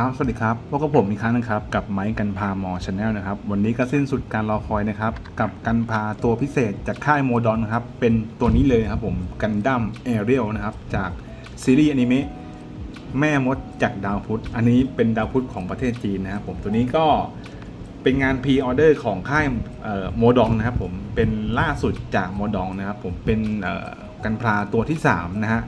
ครับ สวัสดีครับพบกับผมอีกครั้งนะครับ กับไม้กันพามอชาแนลนะครับ วันนี้ก็สิ้นสุดการรอคอยนะครับ กับกันพาตัวพิเศษจากค่ายโมดอนนะครับ เป็นตัวนี้เลยนะครับผมกันดั้มแอเรียลนะครับ จากซีรีส์อนิเมะแม่มดจากดาวพุธ อันนี้เป็นดาวพุธของประเทศจีนนะครับผม ตัวนี้ก็เป็นงานพรีออเดอร์ของค่ายโมดองนะครับผม เป็นล่าสุดจากโมดองนะครับผม เป็นกันพาตัวที่สามนะฮะ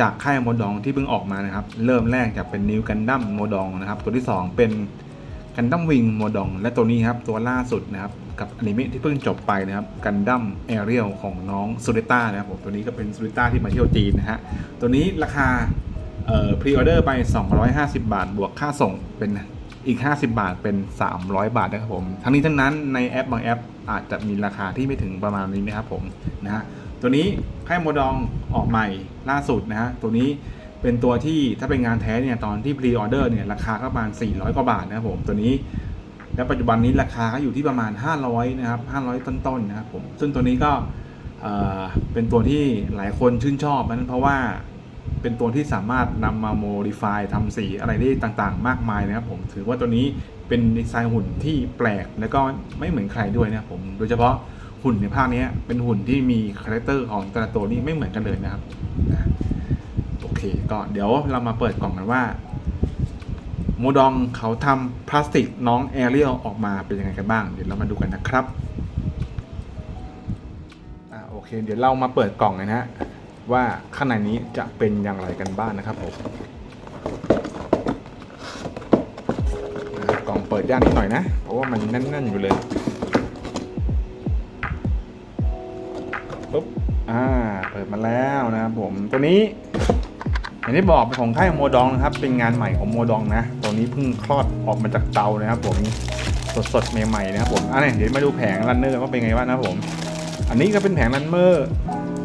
จากค่ายโมดองที่เพิ่งออกมานะครับ เริ่มแรกจากเป็นนิวกันดั้มโมดองนะครับ ตัวที่ 2 เป็นกันดั้มวิงโมดอง และตัวนี้ครับตัวล่าสุดนะครับ กับอนิเมะที่เพิ่งจบไปนะครับกันดั้มแอเรียลของน้องซูเรต้านะครับผมตัวนี้ก็เป็นซูเรต้าที่มาเที่ยวจีนนะฮะตัวนี้ราคาเอ่อพรีออเดอร์ไป 250 บาท บวกค่าส่งเป็นอีก 50 บาทเป็น 300 บาทนะครับผม ทั้งนี้ทั้งนั้นในแอปบางแอปอาจจะมีราคาที่ไม่ถึงประมาณนี้นะครับผมนะฮะ ตัวนี้ค่ายโมดองออกใหม่ล่าสุดนะฮะตัวนี้เป็นตัวที่ถ้าเป็นงานแท้เนี่ยตอนที่พรีออเดอร์เนี่ยราคาก็ประมาณ 400 กว่าบาทนะครับผมตัวนี้ และปัจจุบันนี้ราคาก็อยู่ที่ประมาณ 500 นะครับ 500 ต้นๆนะครับผมซึ่งตัวนี้ก็เอ่อเป็นตัวที่หลายคนชื่นชอบนั้นเพราะว่าเป็นตัวที่สามารถนำมาโมดิฟายทำสีอะไรได้ต่างๆ มากมายนะครับผมถือว่าตัวนี้เป็นดีไซน์หุ่นที่แปลกและก็ไม่เหมือนใครด้วยนะครับผมโดยเฉพาะ หุ่นในภาคนี้เป็นหุ่นที่มีคาแรคเตอร์ของแต่ละตัวนี่ไม่เหมือนกันเลยนะครับโอเคก็เดี๋ยวเรามาเปิดกล่องกันว่าโมดองเขาทำพลาสติกน้องแอเรียลออกมาเป็นยังไงกันบ้าง เดี๋ยวเรามาดูกันนะครับอ่าโอเค เดี๋ยวเรามาเปิดกล่องเลยนะฮะว่าข้างในนี้จะเป็นอย่างไรกันบ้างนะครับผมกล่องเปิดยากนิดหน่อยนะ เพราะว่ามันแน่นๆอยู่เลย ปุ๊บอ่าเปิดมาแล้วนะครับผมตัวนี้อย่างที่บอกเป็นของค่ายโมดองนะครับ เป็นงานใหม่ของโมดองนะตัวนี้เพิ่งคลอดออกมาจากเตานะครับผมสดสดๆใหม่ๆนะครับผมอะเนี่ยเดี๋ยวมาดูแผงรันเนอร์ว่าเป็นไงบ้างนะครับผม อันนี้ก็เป็นแผงรันเนอร์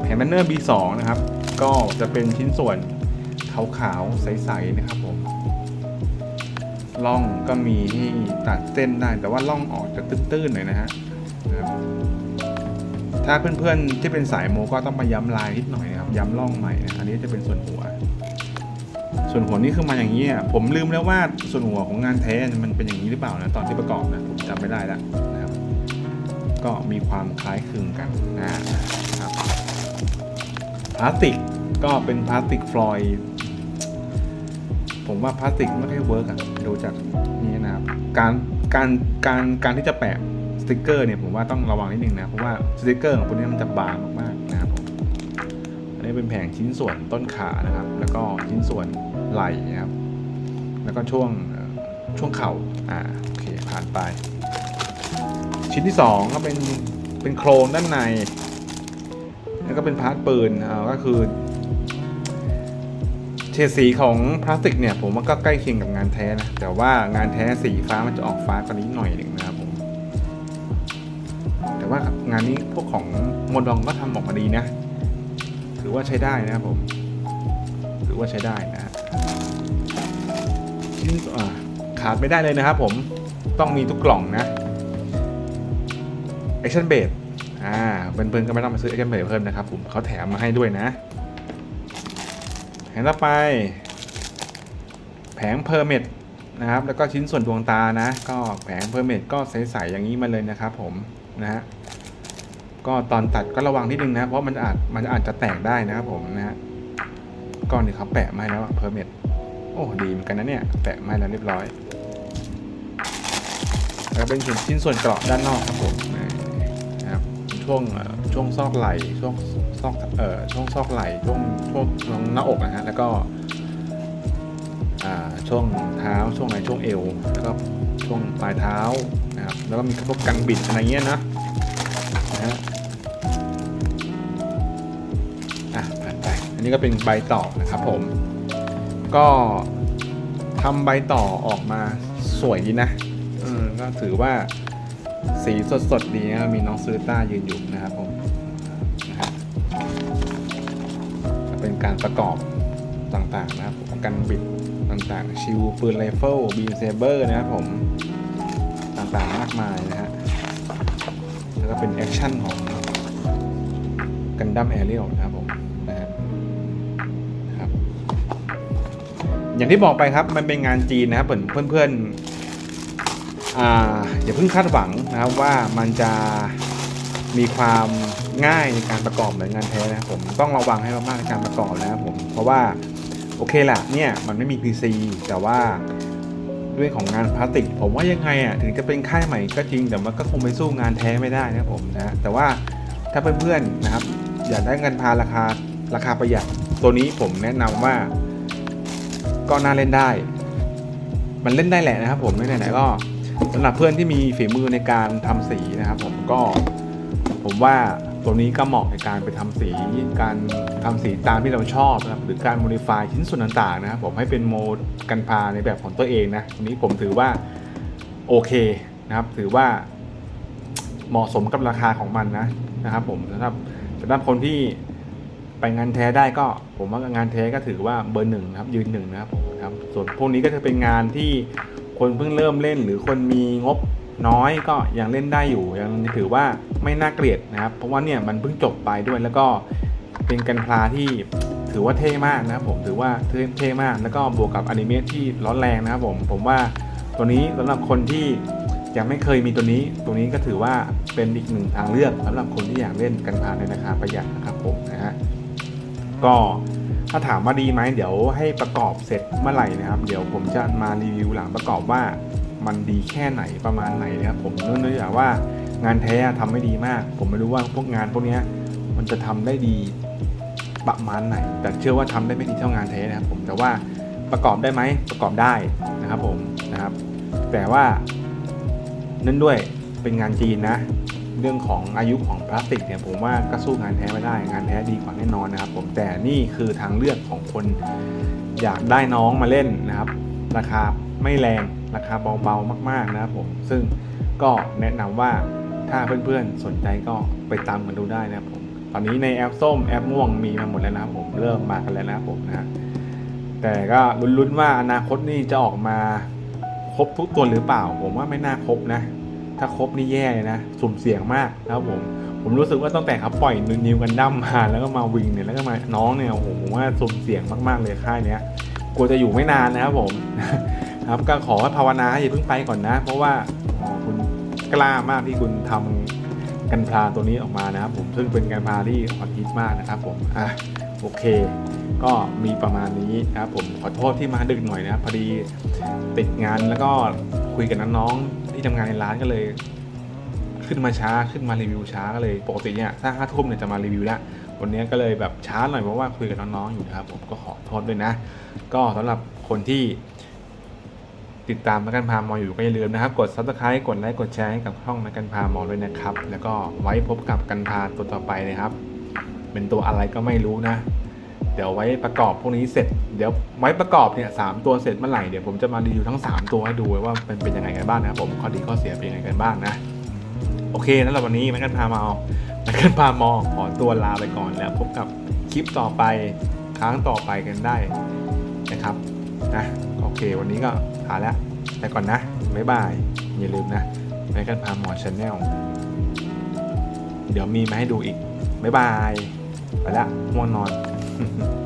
แผงรันเนอร์ B2 นะครับ ก็จะเป็นชิ้นส่วนขาวๆใสๆนะครับผมล่องก็มีที่ตัดเส้นได้แต่ว่าล่องออกจะตื้นๆหน่อยนะฮะนะครับ ถ้าเพื่อนๆที่เป็นสายโมก็ต้องมาย้ำลายนิดหน่อยนะครับ ย้ำล่องใหม่นะอันนี้จะเป็นส่วนหัว ส่วนหัวนี่คือมาอย่างนี้อะผมลืมแล้วว่าส่วนหัวของงานแท้มันเป็นอย่างนี้หรือเปล่านะตอนที่ประกอบนะผมจำไม่ได้แล้วนะครับ ก็มีความคล้ายคลึงกันนะครับพลาสติกก็เป็นพลาสติกฟลอยด์ผมว่าพลาสติกไม่ค่อยเวิร์กอะดูจากนี่นะครับการการการการที่จะแปะ สติกเกอร์เนี่ยผมว่าต้องระวังนิดนึงนะ เพราะว่าสติกเกอร์ของพวกนี้มันจะบางมากๆนะครับผมอันนี้เป็นแผงชิ้นส่วนต้นขานะครับ แล้วก็ชิ้นส่วนไหล่นะครับ แล้วก็ช่วงช่วงเข่าอ่าโอเคผ่านไป ชิ้นที่สองก็เป็นเป็นโครงด้านใน แล้วก็เป็นพาร์ทปืนอ่าก็คือเฉดสีของพลาสติกเนี่ยผมว่าก็ใกล้เคียงกับงานแท้นะ แต่ว่างานแท้สีฟ้ามันจะออกฟ้ากว่านี้หน่อยหนึ่ง แต่ว่างานนี้พวกของโมดองก็ทำออกมาดีนะ ถือว่าใช้ได้นะครับผม ถือว่าใช้ได้นะฮะชิ้นขาดไม่ได้เลยนะครับผม ต้องมีทุกกล่องนะ Action b a s อ่าเพื่อนๆก็ไม่ต้องมาซื้อ Action b a s เพิ่มนะครับผมเขาแถมมาให้ด้วยนะแผงต่อไป แผงเพอร์เมดนะครับ แล้วก็ชิ้นส่วนดวงตานะ ก็แผงเพอร์เมดก็ใสๆอย่างนี้มาเลยนะครับผมนะฮะ ก็ตอนตัดก็ระวังนิดนึงนะ เพราะมันอาจมันอาจจะแตกได้นะครับผมนะฮะก้อนนี้เขาแปะมาให้แล้วเพอร์เมดโอ้ดีเหมือนกันนะเนี่ยแปะมาให้แล้วเรียบร้อยแล้วเป็นชิ้นชิ้นส่วนเกราะด้านนอกครับผมนะครับช่วงช่วงซอกไหล่ช่วงซอกเอ่อช่วงซอกไหล่ช่วงช่วงช่วงหน้าอกนะฮะแล้วก็อ่าช่วงเท้าช่วงไหนช่วงเอวแล้วก็ช่วงปลายเท้านะครับแล้วก็มีพวกกันบิดอะไรเงี้ยนะนะฮะ นไปอันนี้ก็เป็นใบต่อนะครับผม ก็ทำใบต่อออกมาสวยดีนะก็ถือว่าสีสดๆดีนะมีน้องซูต้ายืนอยู่นะครับผมนะฮะก็เป็นการประกอบต่างๆนะครับกันบิดต่างๆ ชิวปืนไรเฟิลบีมเซเบอร์นะครับผม ต่างๆมากมายนะฮะ แล้วก็เป็นแอคชั่นของกันดั้มแอเรียลนะครับ อย่างที่บอกไปครับมันเป็นงานจีนนะครับเหมือนเพื่อนๆอ่าอย่าเพิ่งคาดหวังนะครับว่ามันจะมีความง่ายในการประกอบเหมือนงานแท้นะครับผมต้องระวังให้มากๆในการประกอบนะครับผมเพราะว่าโอเคแหละเนี่ยมันไม่มี PC แต่ว่าด้วยของงานพลาสติก ผมว่ายังไงอะถึงจะเป็นค่ายใหม่ก็จริงแต่มันก็คงไปสู้งานแท้ไม่ได้นะผมนะแต่ว่าถ้าเพื่อนๆนะครับ อยากได้เงินพาราคาราคาประหยัดตัวนี้ผมแนะนำว่า ก็น่าเล่นได้ มันเล่นได้แหละนะครับ ผมไหนๆก็สำหรับเพื่อนที่มีฝีมือในการทำสีนะครับ ผมก็ผมว่าตัวนี้ก็เหมาะในการไปทำสีการทำสีตามที่เราชอบนะครับหรือการโมดิฟายชิ้นส่วนต่างๆนะครับผมให้เป็นโมดกันพาในแบบของตัวเองนะตัวนี้ผมถือว่าโอเคนะครับ ถือว่าเหมาะสมกับราคาของมันนะนะครับ ผมสำหรับสำหรับคนที่ ไปงานแท้ได้ก็ผมว่างานแท้ก็ถือว่าเบอร์หนึ่งนะครับยืนหนึ่งนะครับผมครับส่วนพวกนี้ก็จะเป็นงานที่คนเพิ่งเริ่มเล่น หรือคนมีงบน้อยก็ยังเล่นได้อยู่ยังถือว่าไม่น่าเกลียดนะครับ เพราะว่าเนี่ยมันเพิ่งจบไปด้วยแล้วก็เป็นกันพลาที่ถือว่าเท่มากนะครับผมถือว่าเท่เท่มาก แล้วก็บวกกับอนิเมะที่ร้อนแรงนะครับผมผมว่าตัวนี้สำหรับคนที่ยังไม่เคยมีตัวนี้ ตัวนี้ก็ถือว่าเป็นอีกหนึ่งทางเลือกสำหรับคนที่อยากเล่นกันพลาในราคาประหยัดนะครับผมนะฮะ ก็ถ้าถามว่าดีไหมเดี๋ยวให้ประกอบเสร็จเมื่อไหร่นะครับ เดี๋ยวผมจะมารีวิวหลังประกอบว่ามันดีแค่ไหนประมาณไหนนะครับผมเนื่องจากว่างานแท้ทำไม่ดีมาก ผมไม่รู้ว่าพวกงานพวกนี้มันจะทำได้ดีประมาณไหน แต่เชื่อว่าทำได้ไม่ดีเท่างานแท้นะครับผมแต่ว่าประกอบได้ไหมประกอบได้นะครับผมนะครับ แต่ว่านั่นด้วยเป็นงานจีนนะ เรื่องของอายุของพลาสติกเนี่ยผมว่าก็สู้งานแท้ไม่ได้ งานแท้ดีกว่าแน่นอนนะครับ ผมแต่นี่คือทางเลือกของคนอยากได้น้องมาเล่นนะครับ ราคาไม่แรงราคาเบาๆมาก ๆนะครับผมซึ่งก็แนะนำว่าถ้าเพื่อนๆสนใจก็ไปตามกันดูได้นะครับผมตอนนี้ในแอปส้มแอปม่วงมีมาหมดแล้วนะครับผมเริ่มมากันแล้วนะครับผมนะแต่ก็ลุ้นๆว่าอนาคตนี่จะออกมาครบทุกตัวหรือเปล่า ผมว่าไม่น่าครบนะ ถ้าครบนี่แย่เลยนะ สุ่มเสี่ยงมากนะครับผม ผมรู้สึกว่าตั้งแต่เขาปล่อยนิวกันดั้มมาแล้วก็มาวิงเนี่ยแล้วก็มาน้องเนี่ยโอ้โหผมว่าสุ่มเสี่ยงมากๆเลยค่ายเนี้ยกลัวจะอยู่ไม่นานนะครับผมครับก็ขอภาวนาอย่าเพิ่งไปก่อนนะ เพราะว่าคุณกล้ามากที่คุณทำกันพลาตัวนี้ออกมานะครับ ผมซึ่งเป็นกันพลาที่ฮอตฮิตมากนะครับ ผมอะโอเค ก็มีประมาณนี้นะครับผมขอโทษที่มาดึกหน่อยนะครับพอดีติดงานแล้วก็คุยกับน้องๆ ที่ทำงานในร้านก็เลย ขึ้นมาช้าขึ้นมารีวิวช้าก็เลยปกติเนี่ยถ้าห้าทุ่มเนี่ยจะมารีวิวแล้ววันนี้ก็เลยแบบช้าหน่อยเพราะว่าคุยกับน้องๆอยู่นะครับผมก็ขอโทษด้วยนะ ก็สำหรับคนที่ติดตามนักการพามออยู่ก็อย่าลืมนะครับ กด subscribe กดไลค์กดแชร์ให้กับช่องนักการพามอด้วยนะครับ แล้วก็ไว้พบกับกันพาตัวต่อไปนะครับ เป็นตัวอะไรก็ไม่รู้นะ เดี๋ยวไว้ประกอบพวกนี้เสร็จ เดี๋ยวไว้ประกอบเนี่ยสามตัวเสร็จเมื่อไหร่เดี๋ยวผมจะมารีวิวทั้ง 3 ตัวให้ดูว่าเป็นเป็นยังไงกันบ้างนะผมข้อดีข้อเสียเป็นยังไงกันบ้างนะ โอเคแล้ววันนี้แมกกันพามาเอาแมกกันพามองขอตัวลาไปก่อนแล้วพบกับคลิปต่อไปครั้งต่อไปกันได้นะครับนะโอเค วันนี้ก็ลาแล้วไปก่อนนะบ๊ายบายอย่าลืมนะแมกกันพามอชาแนลเดี๋ยวมีมาให้ดูอีกบ๊ายบายไปละง่วงนอน Mm-hmm.